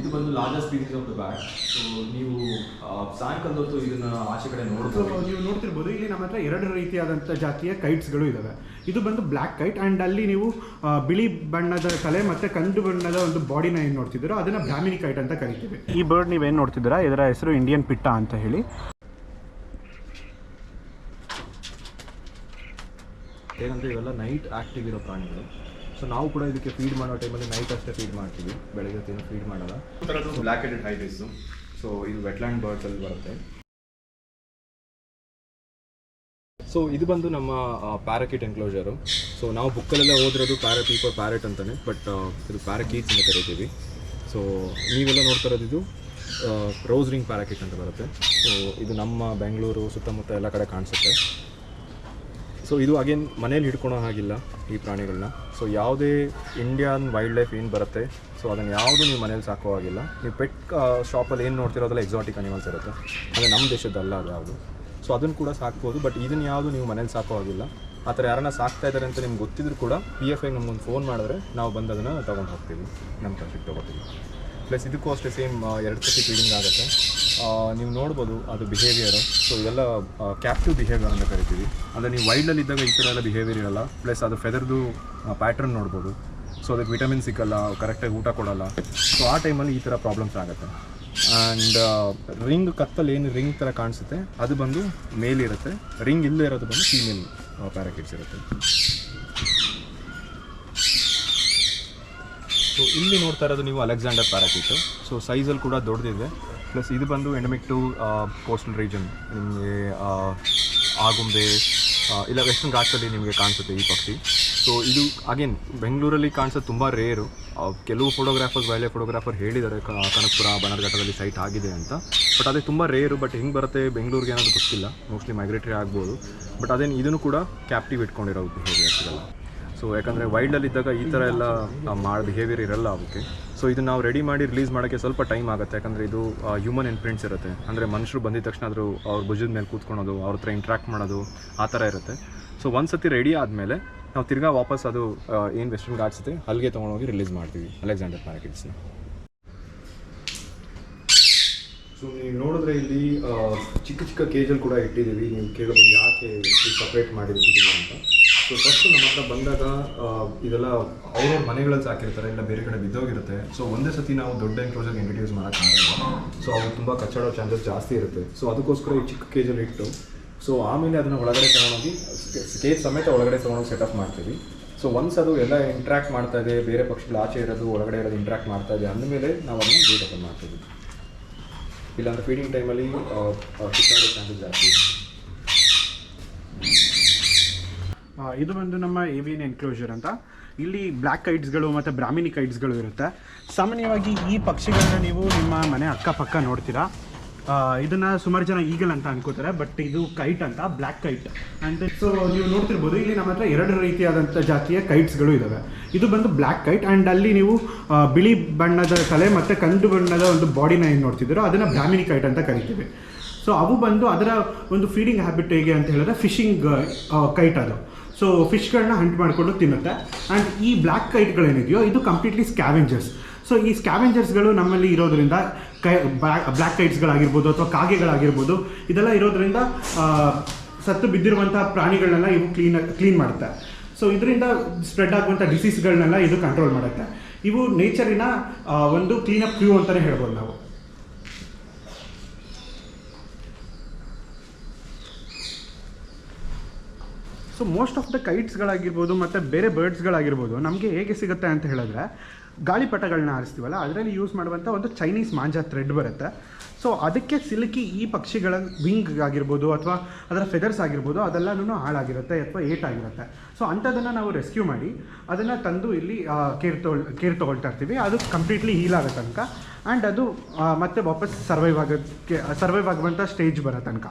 ಇದು ಬಂದು largest pieces of the bat so ನೀವು ಸಾಯಂಕಾಲ ಸಾಯಂಕಾಲದ ಹೊತ್ತು ಇದನ್ನ ಆಚೆ ಕಡೆ ನೋಡ್ಬೋದು ನೀವು ನೋಡ್ತಿರ್ಬೋದು ಇಲ್ಲಿ ನಮ್ಮ ಹತ್ರ ಎರಡು ರೀತಿಯಾದಂಥ ಜಾತಿಯ ಕೈಟ್ಸ್ಗಳು ಇದ್ದಾವೆ ಇದು ಬಂದು ಬ್ಲ್ಯಾಕ್ ಕೈಟ್ ಆ್ಯಂಡ್ ಅಲ್ಲಿ ನೀವು ಬಿಳಿ ಬಣ್ಣದ ತಲೆ ಮತ್ತು ಕಂದು ಬಣ್ಣದ ಒಂದು ಬಾಡಿನ ಏನು ನೋಡ್ತಿದ್ದೀರೋ ಅದನ್ನು ಬ್ರಾಹ್ಮಿನಿ ಕೈಟ್ ಅಂತ ಕರಿತೀವಿ. ಈ ಬರ್ಡ್ ನೀವೇನು ನೋಡ್ತಿದ್ದೀರಾ? ಇದರ ಹೆಸರು ಇಂಡಿಯನ್ ಪಿಟ್ಟ ಅಂತ ಹೇಳಿ. ಏನಂದರೆ ಇವೆಲ್ಲ ನೈಟ್ ಆಕ್ಟಿವ್ ಇರೋ ಪ್ರಾಣಿಗಳು. ಸೊ ನಾವು ಕೂಡ ಇದಕ್ಕೆ ಫೀಡ್ ಮಾಡೋ ಟೈಮಲ್ಲಿ ನೈಟ್ ಅಷ್ಟೇ ಫೀಡ್ ಮಾಡ್ತೀವಿ. ಬೆಳಗ್ಗೆ ಏನು ಫೀಡ್ ಮಾಡಲ್ಲ. ಬ್ಲ್ಯಾಕ್ ಹೆಡೆಡ್ ಹೈಬ್ರಿಡ್ಸು ಸೊ ಇದು ವೆಟ್ಲ್ಯಾಂಡ್ ಬರ್ಡ್ಸಲ್ಲಿ ಬರುತ್ತೆ. ಸೊ ಇದು ಬಂದು ನಮ್ಮ ಪ್ಯಾರಕಿಟ್ ಎನ್ಕ್ಲೋಜರು ಸೊ ನಾವು ಬುಕ್ಕಲ್ಲೆಲ್ಲ ಓದಿರೋದು ಪ್ಯಾರ ಪೀಪರ್ ಪ್ಯಾರೆಟ್ ಅಂತಾನೆ ಬಟ್ ಇದು ಪ್ಯಾರಕೀಟ್ಸ್ ಅಂತ ಕರಿತೀವಿ. ಸೊ ನೀವೆಲ್ಲ ನೋಡ್ತಾ ಇರೋದು ಇದು ರೋಸ್ ರಿಂಗ್ ಪ್ಯಾರಕಿಟ್ ಅಂತ ಬರುತ್ತೆ. ಸೊ ಇದು ನಮ್ಮ ಬೆಂಗಳೂರು ಸುತ್ತಮುತ್ತ ಎಲ್ಲ ಕಡೆ ಕಾಣಿಸುತ್ತೆ. ಸೊ ಇದು ಅಗೇನ್ ಮನೇಲಿ ಹಿಡ್ಕೊಳೋ ಹಾಗಿಲ್ಲ ಈ ಪ್ರಾಣಿಗಳನ್ನ ಸೊ ಯಾವುದೇ ಇಂಡಿಯನ್ ವೈಲ್ಡ್ ಲೈಫ್ ಏನು ಬರುತ್ತೆ ಸೊ ಅದನ್ನು ಯಾವುದು ನೀವು ಮನೇಲಿ ಸಾಕೋ ಹಾಗಿಲ್ಲ. ನೀವು ಪೆಟ್ ಶಾಪಲ್ಲಿ ಏನು ನೋಡ್ತಿರೋದೆಲ್ಲ ಎಕ್ಸಾಟಿಕ್ ಅನಿಮಲ್ಸ್ ಇರುತ್ತೆ. ಅಂದರೆ ನಮ್ಮ ದೇಶದ್ದಲ್ಲ ಅದು ಯಾವುದು. ಸೊ ಅದನ್ನು ಕೂಡ ಸಾಕ್ಬೋದು ಬಟ್ ಇದನ್ನು ಯಾವುದು ನೀವು ಮನೇಲಿ ಸಾಕೋ ಹಾಗಿಲ್ಲ. ಆ ಥರ ಯಾರನ್ನ ಸಾಕ್ತಾ ಇದ್ದಾರೆ ಅಂತ ನಿಮ್ಗೆ ಗೊತ್ತಿದ್ರು ಕೂಡ ಪಿ ಎಫ್ ಐ ನಮ್ಗೊಂದು ಫೋನ್ ಮಾಡಿದ್ರೆ ನಾವು ಬಂದು ಅದನ್ನು ತೊಗೊಂಡು ಹೋಗ್ತೀವಿ. ನಮ್ಮ ಕಂಟ್ರಿಗೆ ತೊಗೋತೀವಿ. ಪ್ಲಸ್ ಇದಕ್ಕೂ ಅಷ್ಟೇ ಸೇಮ್ ಎರಡು ಸತಿ ಫೀಡಿಂಗ್ ಆಗುತ್ತೆ. ನೀವು ನೋಡ್ಬೋದು ಅದು ಬಿಹೇವಿಯರು ಸೊ ಇದೆಲ್ಲ ಕ್ಯಾಪ್ಟಿವ್ ಬಿಹೇವಿಯರ್ ಅಂತ ಕರಿತೀವಿ. ಅಂದರೆ ನೀವು ವೈಲ್ಡಲ್ಲಿ ಇದ್ದಾಗ ಈ ಥರ ಎಲ್ಲ ಬಿಹೇವಿಯರ್ ಇರಲ್ಲ. ಪ್ಲಸ್ ಅದು ಫೆದರ್ದು ಪ್ಯಾಟ್ರನ್ ನೋಡ್ಬೋದು. ಸೊ ಅದಕ್ಕೆ ವಿಟಮಿನ್ ಸಿಕ್ಕಲ್ಲ ಕರೆಕ್ಟಾಗಿ ಊಟ ಕೊಡಲ್ಲ. ಸೊ ಆ ಟೈಮಲ್ಲಿ ಈ ಥರ ಪ್ರಾಬ್ಲಮ್ಸ್ ಆಗುತ್ತೆ. ಆ್ಯಂಡ್ ರಿಂಗ್ ಕತ್ತಲ್ಲಿ ಏನು ರಿಂಗ್ ಥರ ಕಾಣಿಸುತ್ತೆ, ಅದು ಬಂದು ಮೇಲಿರುತ್ತೆ ರಿಂಗ್ ಇಲ್ಲೇ ಇರೋದು ಬಂದು ಫೀಮೇಲ್ ಪ್ಯಾರಾಕಿಟ್ಸ್ ಇರುತ್ತೆ. ಸೊ ಇಲ್ಲಿ ನೋಡ್ತಾ ಇರೋದು ನೀವು ಅಲೆಕ್ಸಾಂಡರ್ ಪ್ಯಾರಾಕಿಟ್ಟು ಸೊ ಸೈಜಲ್ಲಿ ಕೂಡ ದೊಡ್ಡದಿದೆ ಪ್ಲಸ್ ಇದು ಬಂದು ಎಂಡಮಿಕ್ ಟು ಕೋಸ್ಟಲ್ ರೀಜನ್ ನಿಮಗೆ ಆಗುಂಬೆ ಇಲ್ಲ ವೆಸ್ಟರ್ನ್ ಘಾಟ್ಸಲ್ಲಿ ನಿಮಗೆ ಕಾಣಿಸುತ್ತೆ ಈ ಪಕ್ಷಿ. ಸೊ ಇದು ಅಗೇನ್ ಬೆಂಗಳೂರಲ್ಲಿ ಕಾಣಿಸೋದು ತುಂಬ ರೇರು ಕೆಲವು ಫೋಟೋಗ್ರಾಫರ್ಸ್ ವೈಲ್ಡ್ ಫೋಟೋಗ್ರಾಫರ್ ಹೇಳಿದ್ದಾರೆ ಕನಕಪುರ, ಬನರ್ಘಟ್ಟದಲ್ಲಿ ಸೈಟ್ ಆಗಿದೆ ಅಂತ. ಬಟ್ ಅದೇ ತುಂಬ ರೇರು ಬಟ್ ಹೆಂಗೆ ಬರುತ್ತೆ ಬೆಂಗಳೂರಿಗೆ ಅನ್ನೋದು ಗೊತ್ತಿಲ್ಲ. ಮೋಸ್ಟ್ಲಿ ಮೈಗ್ರೇಟರಿ ಆಗ್ಬೋದು. ಬಟ್ ಅದೇನು, ಇದನ್ನು ಕೂಡ ಕ್ಯಾಪ್ಟಿವ್ ಇಟ್ಕೊಂಡಿರೋ ಬಿಹೇವಿಯರ್ಸ್ಗೆಲ್ಲ ಸೊ ಯಾಕಂದರೆ ವೈಲ್ಡಲ್ಲಿದ್ದಾಗ ಈ ಥರ ಎಲ್ಲ ಮಾಡೋ ಬಿಹೇವಿಯರ್ ಇರಲ್ಲ ಅವಕ್ಕೆ. ಸೊ ಇದು ನಾವು ರೆಡಿ ಮಾಡಿ ರಿಲೀಸ್ ಮಾಡೋಕ್ಕೆ ಸ್ವಲ್ಪ ಟೈಮ್ ಆಗುತ್ತೆ. ಯಾಕಂದರೆ ಇದು ಹ್ಯೂಮನ್ ಇನ್ಪ್ರಿಂಟ್ಸ್ ಇರುತ್ತೆ. ಅಂದರೆ ಮನುಷ್ಯರು ಬಂದಿದ ತಕ್ಷಣ ಆದರೂ ಅವ್ರ ಭುಜದ ಮೇಲೆ ಕೂತ್ಕೊಳೋದು, ಅವ್ರ ಹತ್ರ ಇಂಟ್ರ್ಯಾಕ್ಟ್ ಮಾಡೋದು, ಆ ಥರ ಇರುತ್ತೆ. ಸೊ ಒಂದು ಸತಿ ರೆಡಿ ಆದಮೇಲೆ ನಾವು ತಿರ್ಗಾ ವಾಪಸ್ ಅದು ಏನು ವೆಸ್ಟರ್ನ್ ಗಾರ್ಡ್ಸ್ ಇದೆ, ಅಲ್ಲಿಗೆ ತೊಗೊಂಡೋಗಿ ರಿಲೀಸ್ ಮಾಡ್ತೀವಿ ಅಲೆಕ್ಸಾಂಡರ್ ಪ್ಯಾಕೆಟ್ಸ್ನ ಸೊ ನೀವು ನೋಡಿದ್ರೆ ಇಲ್ಲಿ ಚಿಕ್ಕ ಚಿಕ್ಕ ಕೇಜಲ್ಲಿ ಕೂಡ ಇಟ್ಟಿದ್ದೀವಿ ನೀವು ಕೇಳೋದು ಯಾಕೆ ಸಪ್ರೇಟ್ ಮಾಡಿರ್ತೀವಿ ಅಂತ. ಸೊ ಫಸ್ಟ್ ನಮ್ಮ ಹತ್ರ ಬಂದಾಗ ಇದೆಲ್ಲ ಅವ್ರವ್ರ ಮನೆಗಳಲ್ಲಿ ಸಾಕಿರ್ತಾರೆ, ಇಲ್ಲ ಬೇರೆ ಕಡೆ ಬಿದ್ದೋಗಿರುತ್ತೆ. ಸೊ ಒಂದೇ ಸತಿ ನಾವು ದೊಡ್ಡ ಎನ್ಕ್ಲೋಸರ್ಗೆ ಇಂಟ್ರಡ್ಯೂಸ್ ಮಾಡೋಕ್ಕಾಗಲ್ಲ ಸೊ ಅವ್ರು ತುಂಬ ಕಚ್ಚಾಡೋ ಚಾನ್ಸಸ್ ಜಾಸ್ತಿ ಇರುತ್ತೆ. ಸೊ ಅದಕ್ಕೋಸ್ಕರ ಈ ಚಿಕ್ಕ ಕೇಜಲ್ಲಿ ಇಟ್ಟು ಸೊ ಆಮೇಲೆ ಅದನ್ನು ಒಳಗಡೆ ತಗೊಂಡೋಗಿ ಕೇಜ್ ಸಮೇತ ಒಳಗಡೆ ತೊಗೊಂಡೋಗಿ ಸೆಟಪ್ ಮಾಡ್ತೀವಿ. ಸೊ ಒನ್ಸ್ ಅದು ಎಲ್ಲ ಇಂಟ್ರ್ಯಾಕ್ಟ್ ಮಾಡ್ತಾ ಇದೆ, ಬೇರೆ ಪಕ್ಷಗಳು ಆಚೆ ಇರೋದು, ಒಳಗಡೆ ಇರೋದು ಇಂಟ್ರ್ಯಾಕ್ಟ್ ಮಾಡ್ತಾ ಇದೆ, ಅಂದಮೇಲೆ ನಾವು ಅದನ್ನು ಗೇಟ್ ಓಪನ್ ಮಾಡ್ತೀವಿ. ಇಲ್ಲಾಂದ್ರೆ ಫೀಡಿಂಗ್ ಟೈಮಲ್ಲಿ ಕಿತ್ತಾಡೋ ಚಾನ್ಸಸ್ ಜಾಸ್ತಿ ಇದೆ. ಆ, ಇದು ಬಂದು ನಮ್ಮ ಏವಿಯನ್ ಎನ್ಕ್ಲೋಜರ್ ಅಂತ. ಇಲ್ಲಿ ಬ್ಲ್ಯಾಕ್ ಕೈಟ್ಸ್ಗಳು ಮತ್ತು ಬ್ರಾಹ್ಮಿನಿ ಕೈಟ್ಸ್ಗಳು ಇರುತ್ತೆ. ಸಾಮಾನ್ಯವಾಗಿ ಈ ಪಕ್ಷಿಗಳನ್ನ ನೀವು ನಿಮ್ಮ ಮನೆ ಅಕ್ಕಪಕ್ಕ ನೋಡ್ತೀರಾ. ಇದನ್ನು ಸುಮಾರು ಜನ ಈಗಲ್ ಅಂತ ಅನ್ಕೋತಾರೆ ಬಟ್ ಇದು ಕೈಟ್ ಅಂತ ಬ್ಲ್ಯಾಕ್ ಕೈಟ್ ಅಂತ. ಸೊ ನೀವು ನೋಡ್ತಿರ್ಬೋದು, ಇಲ್ಲಿ ನಮ್ಮ ಹತ್ರ ಎರಡು ರೀತಿಯಾದಂಥ ಜಾತಿಯ ಕೈಟ್ಸ್ಗಳು ಇದ್ದಾವೆ ಇದು ಬಂದು ಬ್ಲ್ಯಾಕ್ ಕೈಟ್ ಆ್ಯಂಡ್ ಅಲ್ಲಿ ನೀವು ಬಿಳಿ ಬಣ್ಣದ ತಲೆ ಮತ್ತು ಕಂದು ಬಣ್ಣದ ಒಂದು ಬಾಡಿನ ಏನು ನೋಡ್ತಿದ್ದೀರೋ, ಅದನ್ನು ಬ್ರಾಹ್ಮಿನಿ ಕೈಟ್ ಅಂತ ಕರಿತೀವಿ. ಸೊ ಅವು ಬಂದು ಅದರ ಒಂದು ಫೀಡಿಂಗ್ ಹ್ಯಾಬಿಟ್ ಹೇಗೆ ಅಂತ ಹೇಳಿದ್ರೆ ಫಿಶಿಂಗ್ ಕೈಟ್ ಅದು. ಸೊ ಫಿಶ್ಗಳನ್ನ ಹಂಟ್ ಮಾಡಿಕೊಂಡು ತಿನ್ನುತ್ತೆ. ಆ್ಯಂಡ್ ಈ ಬ್ಲ್ಯಾಕ್ ಕೈಟ್ಗಳೇನಿದೆಯೋ ಇದು ಕಂಪ್ಲೀಟ್ಲಿ ಸ್ಕ್ಯಾವೆಂಜರ್ಸ್ ಸೊ ಈ ಸ್ಕ್ಯಾವೆಂಜರ್ಸ್ಗಳು ನಮ್ಮಲ್ಲಿ ಇರೋದ್ರಿಂದ ಕೈ ಬ್ಲ್ಯಾಕ್ ಕೈಟ್ಸ್ಗಳಾಗಿರ್ಬೋದು ಅಥವಾ ಕಾಗೆಗಳಾಗಿರ್ಬೋದು, ಇದೆಲ್ಲ ಇರೋದ್ರಿಂದ ಸತ್ತು ಬಿದ್ದಿರುವಂಥ ಪ್ರಾಣಿಗಳನ್ನೆಲ್ಲ ಇವು ಕ್ಲೀನ್ ಕ್ಲೀನ್ ಮಾಡುತ್ತೆ. ಸೊ ಇದರಿಂದ ಸ್ಪ್ರೆಡ್ ಆಗುವಂಥ ಡಿಸೀಸ್ಗಳನ್ನೆಲ್ಲ ಇದು ಕಂಟ್ರೋಲ್ ಮಾಡುತ್ತೆ. ಇವು ನೇಚರಿನ ಒಂದು ಒಂದು ಅಪ್ ಕ್ಯೂ ಅಂತಲೇ ಹೇಳ್ಬೋದು ನಾವು. ಸೊ ಮೋಸ್ಟ್ ಆಫ್ ದ ಕೈಟ್ಸ್ಗಳಾಗಿರ್ಬೋದು ಮತ್ತು ಬೇರೆ ಬರ್ಡ್ಸ್ಗಳಾಗಿರ್ಬೋದು ನಮಗೆ ಹೇಗೆ ಸಿಗುತ್ತೆ ಅಂತ ಹೇಳಿದ್ರೆ, ಗಾಳಿಪಟಗಳನ್ನ ಆರಿಸ್ತೀವಲ್ಲ, ಅದರಲ್ಲಿ ಯೂಸ್ ಮಾಡುವಂಥ ಒಂದು ಚೈನೀಸ್ ಮಾಂಜಾ ಥ್ರೆಡ್ ಬರುತ್ತೆ. ಸೊ ಅದಕ್ಕೆ ಸಿಲುಕಿ ಈ ಪಕ್ಷಿಗಳ ವಿಂಗ್ ಆಗಿರ್ಬೋದು ಅಥವಾ ಅದರ ಫೆದರ್ಸ್ ಆಗಿರ್ಬೋದು, ಅದೆಲ್ಲನೂ ಹಾಳಾಗಿರುತ್ತೆ ಅಥವಾ ಏಟಾಗಿರುತ್ತೆ. ಸೊ ಅಂಥದ್ದನ್ನು ನಾವು ರೆಸ್ಕ್ಯೂ ಮಾಡಿ, ಅದನ್ನು ತಂದು ಇಲ್ಲಿ ಕೇರ್ ತೊಗೊಳ್ ಕೇರ್ ತೊಗೊಳ್ತಾ ಇರ್ತೀವಿ. ಅದು ಕಂಪ್ಲೀಟ್ಲಿ ಹೀಲ್ ಆಗೋ ತನಕ. ಆ್ಯಂಡ್ ಅದು ಮತ್ತೆ ವಾಪಸ್ ಸರ್ವೈವ್ ಆಗೋಕ್ಕೆ ಸರ್ವೈವ್ ಆಗುವಂಥ ಸ್ಟೇಜ್ ಬರೋ ತನಕ.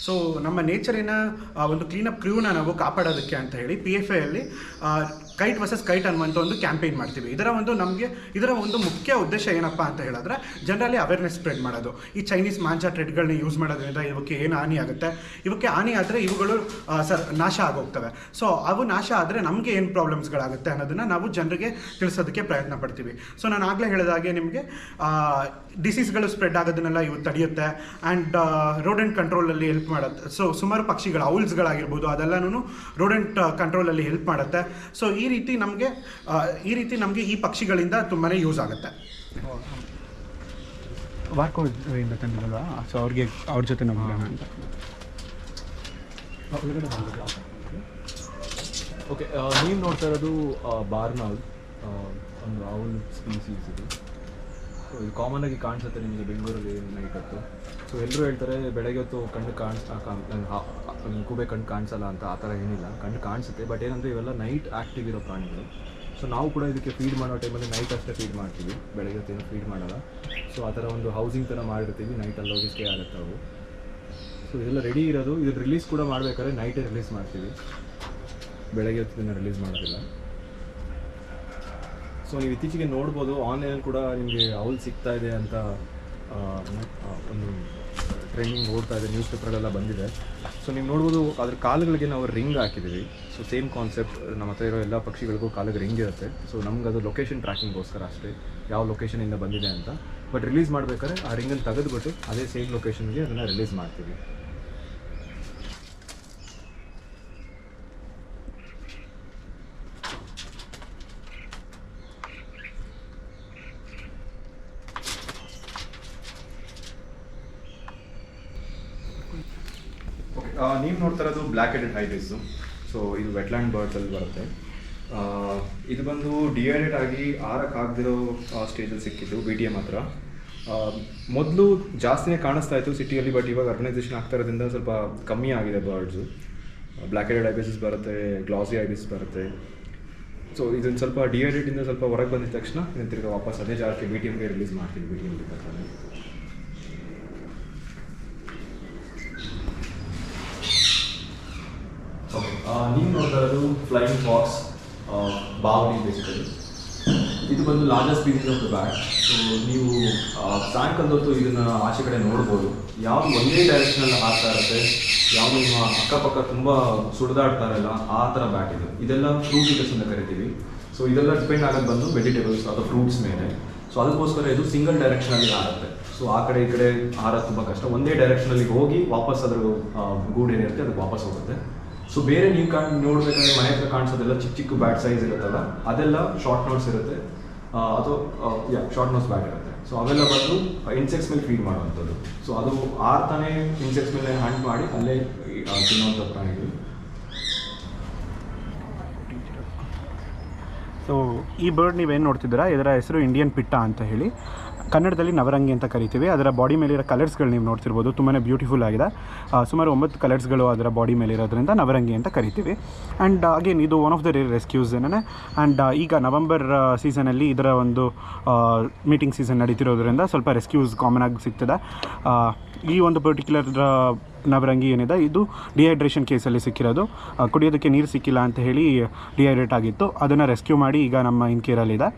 ಸೊ ನಮ್ಮ ನೇಚರಿನ ಒಂದು ಕ್ಲೀನಪ್ ಕ್ರ್ಯೂನ ನಾವು ಕಾಪಾಡೋದಕ್ಕೆ ಅಂತ ಹೇಳಿ ಪಿ ಎಫ್ ಐಯಲ್ಲಿ ಕೈಟ್ ವರ್ಸಸ್ ಕೈಟ್ ಅನ್ನುವಂಥ ಒಂದು ಕ್ಯಾಂಪೇನ್ ಮಾಡ್ತೀವಿ. ಇದರ ಒಂದು ನಮಗೆ, ಇದರ ಒಂದು ಮುಖ್ಯ ಉದ್ದೇಶ ಏನಪ್ಪ ಅಂತ ಹೇಳಿದ್ರೆ ಜನರಲ್ಲಿ ಅವೇರ್ನೆಸ್ ಸ್ಪ್ರೆಡ್ ಮಾಡೋದು. ಈ ಚೈನೀಸ್ ಮಾಂಜಾ ಟ್ರೆಡ್ಗಳನ್ನ ಯೂಸ್ ಮಾಡೋದ್ರಿಂದ ಇವಕ್ಕೆ ಏನು ಹಾನಿ ಆಗುತ್ತೆ? ಇವಕ್ಕೆ ಹಾನಿ ಆದರೆ ಇವುಗಳು ಸರ್ ನಾಶ ಆಗೋಗ್ತವೆ. ಸೊ ಅವು ನಾಶ ಆದರೆ ನಮಗೆ ಏನು ಪ್ರಾಬ್ಲಮ್ಸ್ಗಳಾಗುತ್ತೆ ಅನ್ನೋದನ್ನು ನಾವು ಜನರಿಗೆ ತಿಳಿಸೋದಕ್ಕೆ ಪ್ರಯತ್ನ ಪಡ್ತೀವಿ. ಸೊ ನಾನು ಆಗಲೇ ಹೇಳಿದ ಹಾಗೆ ನಿಮಗೆ ಡಿಸೀಸ್ಗಳು ಸ್ಪ್ರೆಡ್ ಆಗೋದನ್ನೆಲ್ಲ ಇವು ತಡೆಯುತ್ತೆ. ಆ್ಯಂಡ್ ರೋಡೆಂಟ್ ಕಂಟ್ರೋಲಲ್ಲಿ ಹೆಲ್ಪ್ ಮಾಡುತ್ತೆ. ಸೊ ಸುಮಾರು ಪಕ್ಷಿಗಳು ಔಲ್ಸ್ಗಳಾಗಿರ್ಬೋದು ಅದೆಲ್ಲನೂ ರೋಡೆಂಟ್ ಕಂಟ್ರೋಲಲ್ಲಿ ಹೆಲ್ಪ್ ಮಾಡುತ್ತೆ. ಸೊ ಈ ರೀತಿ ನಮಗೆ ಈ ರೀತಿ ನಮಗೆ ಈ ಪಕ್ಷಿಗಳಿಂದ ತುಂಬಾ ಯೂಸ್ ಆಗುತ್ತೆ. ವಾರ್ಕೋದಿಂದ ತಂದಿರಲ್ವಾ ಸೊ ಅವ್ರಿಗೆ ಅವ್ರ ಜೊತೆ ನಮಗೆ ಅಂತ. ಓಕೆ ನೀವು ನೋಡ್ತಾ ಇರೋದು ಬಾರ್ನಾಲ್ ಒಂದು ಔಲ್ ಸ್ಪೀಸೀಸ್ ಇದು. ಇದು ಕಾಮನ್ ಆಗಿ ಕಾಣಿಸುತ್ತೆ ನಿಮಗೆ ಬೆಂಗಳೂರಲ್ಲಿ ನೈಟ್ ಹೊತ್ತು ಸೊ ಎಲ್ಲರೂ ಹೇಳ್ತಾರೆ, ಬೆಳಗ್ಗೆ ಹೊತ್ತು ಕಣ್ಣು ಕಾಣಿಸ್ ಕೂಬೆ ಕಣ್ಣು ಕಾಣಿಸಲ್ಲ ಅಂತ ಆ ಥರ ಏನಿಲ್ಲ. ಕಣ್ಣು ಕಾಣಿಸುತ್ತೆ ಬಟ್ ಏನಂದರೆ ಇವೆಲ್ಲ ನೈಟ್ ಆ್ಯಕ್ಟಿವ್ ಇರೋ ಪ್ರಾಣಿಗಳು. ಸೊ ನಾವು ಕೂಡ ಇದಕ್ಕೆ ಫೀಡ್ ಮಾಡೋ ಟೈಮಲ್ಲಿ ನೈಟ್ ಅಷ್ಟೇ ಫೀಡ್ ಮಾಡ್ತೀವಿ. ಬೆಳಗ್ಗೆ ಹೊತ್ತೇನು ಫೀಡ್ ಮಾಡಲ್ಲ. ಸೊ ಆ ಥರ ಒಂದು ಹೌಸಿಂಗ್ ಥರ ಮಾಡಿರ್ತೀವಿ ನೈಟಲ್ಲಿ ಹೋಗಿ ಸ್ಟೇ ಆಗುತ್ತೆ ಅವು. ಸೊ ಇದೆಲ್ಲ ರೆಡಿ ಇರೋದು. ಇದು ರಿಲೀಸ್ ಕೂಡ ಮಾಡಬೇಕಾದ್ರೆ ನೈಟೇ ರಿಲೀಸ್ ಮಾಡ್ತೀವಿ. ಬೆಳಗ್ಗೆ ಹೊತ್ತು ರಿಲೀಸ್ ಮಾಡೋದಿಲ್ಲ. ಸೊ ನೀವು ಇತ್ತೀಚೆಗೆ ನೋಡ್ಬೋದು ಆನ್ಲೈನಲ್ಲಿ ಕೂಡ ನಿಮಗೆ ಅವಲ್ ಸಿಗ್ತಾ ಇದೆ ಅಂತ ಒಂದು ಟ್ರೈನಿಂಗ್ ಓಡ್ತಾ ಇದೆ ನ್ಯೂಸ್ ಪೇಪರ್ಗಳೆಲ್ಲ ಬಂದಿದೆ. ಸೊ ನೀವು ನೋಡ್ಬೋದು, ಅದ್ರ ಕಾಲುಗಳಿಗೆ ನಾವು ರಿಂಗ್ ಹಾಕಿದ್ದೀವಿ. ಸೊ ಸೇಮ್ ಕಾನ್ಸೆಪ್ಟ್ ನಮ್ಮ ಹತ್ರ ಇರೋ ಎಲ್ಲ ಪಕ್ಷಿಗಳಿಗೂ ಕಾಲಿಗೆ ರಿಂಗ್ ಇರುತ್ತೆ. ಸೊ ನಮ್ಗೆ ಅದು ಲೊಕೇಶನ್ ಟ್ರ್ಯಾಕಿಂಗ್ಗೋಸ್ಕರ ಅಷ್ಟೇ, ಯಾವ ಲೊಕೇಶನಿಂದ ಬಂದಿದೆ ಅಂತ. ಬಟ್ ರಿಲೀಸ್ ಮಾಡಬೇಕಾದ್ರೆ ಆ ರಿಂಗನ್ನು ತೆಗೆದುಬಿಟ್ಟು, ಅದೇ ಸೇಮ್ ಲೊಕೇಶನ್ಗೆ ಅದನ್ನು ರಿಲೀಸ್ ಮಾಡ್ತೀವಿ. ನೀವು ನೋಡ್ತಾ ಇರೋದು ಬ್ಲ್ಯಾಕ್ ಹೆಡೆಡ್ ಹೈಬಿಸ್ಸು ಸೊ ಇದು ವೆಟ್ಲ್ಯಾಂಡ್ ಬರ್ಡ್ಸಲ್ಲಿ ಬರುತ್ತೆ. ಇದು ಬಂದು ಡಿಹೈಡ್ರೇಟ್ ಆಗಿ ಆರಕ್ಕಾಗದಿರೋ ಸ್ಟೇಜಲ್ಲಿ ಸಿಕ್ಕಿದ್ದು ಬಿ ಟಿ ಎಂ ಹತ್ರ. ಮೊದಲು ಜಾಸ್ತಿನೇ ಕಾಣಿಸ್ತಾ ಇತ್ತು ಸಿಟಿಯಲ್ಲಿ ಬಟ್ ಇವಾಗ ಅರ್ಗನೈಸೇಷನ್ ಆಗ್ತಾ ಇರೋದ್ರಿಂದ ಸ್ವಲ್ಪ ಕಮ್ಮಿ ಆಗಿದೆ ಬರ್ಡ್ಸು ಬ್ಲ್ಯಾಕ್ ಹೆಡೆಡ್ ಐಬಿಸಸ್ ಬರುತ್ತೆ ಗ್ಲಾಸಿ ಐಬಿಸ್ ಬರುತ್ತೆ. ಸೊ ಇದನ್ನು ಸ್ವಲ್ಪ ಡಿಹೈಡ್ರೇಟಿಂದ ಸ್ವಲ್ಪ ಹೊರಗೆ ಬಂದಿದ ತಕ್ಷಣ ತಿರ್ಗಿ ವಾಪಸ್ ಅದೇ ಜಾಗಕ್ಕೆ ಬಿ ಟಿ ಎಮ್ಗೆ ರಿಲೀಸ್ ಮಾಡ್ತೀವಿ ಬಿ ಟಿ ಎಮ್ಗೆ ಬೇಕಾದ್ರೆ ಓಕೆ ನೀವು ನೋಡ್ತಾ ಇರೋದು ಫ್ಲೈಯಿಂಗ್ ಫಾಕ್ಸ್ ಬಾವಲಿ ಬೇಸಿಕಲಿ ಇದು ಬಂದು largest pieces of the bat so ನೀವು ಸಾಯಂಕಾಲದ ಹೊತ್ತು ಇದನ್ನು ಆಚೆ ಕಡೆ ನೋಡ್ಬೋದು. ಯಾವುದು ಒಂದೇ ಡೈರೆಕ್ಷನಲ್ಲಿ ಹಾಕ್ತಾ ಇರುತ್ತೆ, ಯಾವುದು ನಿಮ್ಮ ಅಕ್ಕಪಕ್ಕ ತುಂಬ ಸುಡಿದಾಡ್ತಾರಲ್ಲ, ಆ ಥರ ಬ್ಯಾಟ್ ಇದು. ಇದೆಲ್ಲ ಫ್ರೂಟ್ ಅಂತ ಕರಿತೀವಿ. ಸೊ ಇದೆಲ್ಲ ಡಿಪೆಂಡ್ ಆಗೋದು ಬಂದು ವೆಜಿಟೇಬಲ್ಸ್ ಅಥವಾ ಫ್ರೂಟ್ಸ್ ಮೇಲೆ. ಸೊ ಅದಕ್ಕೋಸ್ಕರ ಇದು ಸಿಂಗಲ್ ಡೈರೆಕ್ಷನಲ್ಲಿ ಆಗುತ್ತೆ ಸೊ ಆ ಕಡೆ ಈ ಕಡೆ ಹಾರೋದು ತುಂಬ ಕಷ್ಟ. ಒಂದೇ ಡೈರೆಕ್ಷನಲ್ಲಿ ಹೋಗಿ ವಾಪಸ್ ಅದ್ರ ಗೂಡು ಏನಿರುತ್ತೆ, ಅದಕ್ಕೆ ವಾಪಸ್ ಹೋಗುತ್ತೆ. ಸೊ ಬೇರೆ ನೀವು ಕಾಣ್, ನೋಡ್ಬೇಕಂದ್ರೆ ಮನೆ ಹತ್ರ ಕಾಣಿಸೋದೆಲ್ಲ ಚಿಕ್ಕ ಚಿಕ್ಕ ಬ್ಯಾಟ್ ಸೈಜ್ ಇರುತ್ತಲ್ಲ, ಅದೆಲ್ಲ ಶಾರ್ಟ್ ನೋಟ್ಸ್ ಇರುತ್ತೆ. ಅಥವಾ ಯಾ ಶಾರ್ಟ್ ನೋಟ್ಸ್ ಬ್ಯಾಟ್ ಇರುತ್ತೆ. ಸೊ ಅವೆಲ್ಲ ಬಂದು ಇನ್ಸೆಕ್ಟ್ಸ್ ಮೇಲೆ ಫೀಡ್ ಮಾಡುವಂಥದ್ದು. ಸೊ ಅದು ಆರ್ತಾನೆ ಇನ್ಸೆಕ್ಟ್ಸ್ ಮೇಲೆ ಹಂಟ್ ಮಾಡಿ ಅಲ್ಲೇ ತಿನ್ನುವಂಥ ಪ್ರಾಣಿಗಳು. ಸೊ ಈ ಬರ್ಡ್ ನೀವೇನು ನೋಡ್ತಿದ್ದೀರಾ? ಇದರ ಹೆಸರು ಇಂಡಿಯನ್ ಪಿಟ್ಟ ಅಂತ ಹೇಳಿ. ಕನ್ನಡದಲ್ಲಿ ನವರಂಗಿ ಅಂತ ಕರಿತೀವಿ. ಅದರ ಬಾಡಿ ಮೇಲಿರೋ ಕಲರ್ಸ್ಗಳು ನೀವು ನೋಡ್ತಿರ್ಬೋದು. ತುಂಬಾ ಬ್ಯೂಟಿಫುಲ್ ಆಗಿದೆ. ಸುಮಾರು ಒಂಬತ್ತು ಕಲರ್ಸ್ಗಳು ಅದರ ಬಾಡಿ ಮೇಲೆ ಇರೋದ್ರಿಂದ ನವರಂಗಿ ಅಂತ ಕರಿತೀವಿ. ಆ್ಯಂಡ್ ಅಗೇನ್ ಇದು one of the rare rescues ಏನೇ ಆ್ಯಂಡ್ ಈಗ ನವಂಬರ್ ಸೀಸನಲ್ಲಿ ಇದರ ಒಂದು ಮೀಟಿಂಗ್ ಸೀಸನ್ ನಡೀತಿರೋದ್ರಿಂದ ಸ್ವಲ್ಪ ರೆಸ್ಕ್ಯೂಸ್ ಕಾಮನ್ ಆಗಿ ಸಿಗ್ತದೆ. ಈ ಒಂದು ಪರ್ಟಿಕ್ಯುಲರ್ ನವರಂಗಿ ಏನಿದೆ, ಇದು ಡಿಹೈಡ್ರೇಷನ್ ಕೇಸಲ್ಲಿ ಸಿಕ್ಕಿರೋದು. ಕುಡಿಯೋದಕ್ಕೆ ನೀರು ಸಿಕ್ಕಿಲ್ಲ ಅಂತ ಹೇಳಿ ಡಿಹೈಡ್ರೇಟ್ ಆಗಿತ್ತು. ಅದನ್ನು ರೆಸ್ಕ್ಯೂ ಮಾಡಿ ಈಗ ನಮ್ಮ ಇನ್ ಕೇರಲ್ಲಿದೆ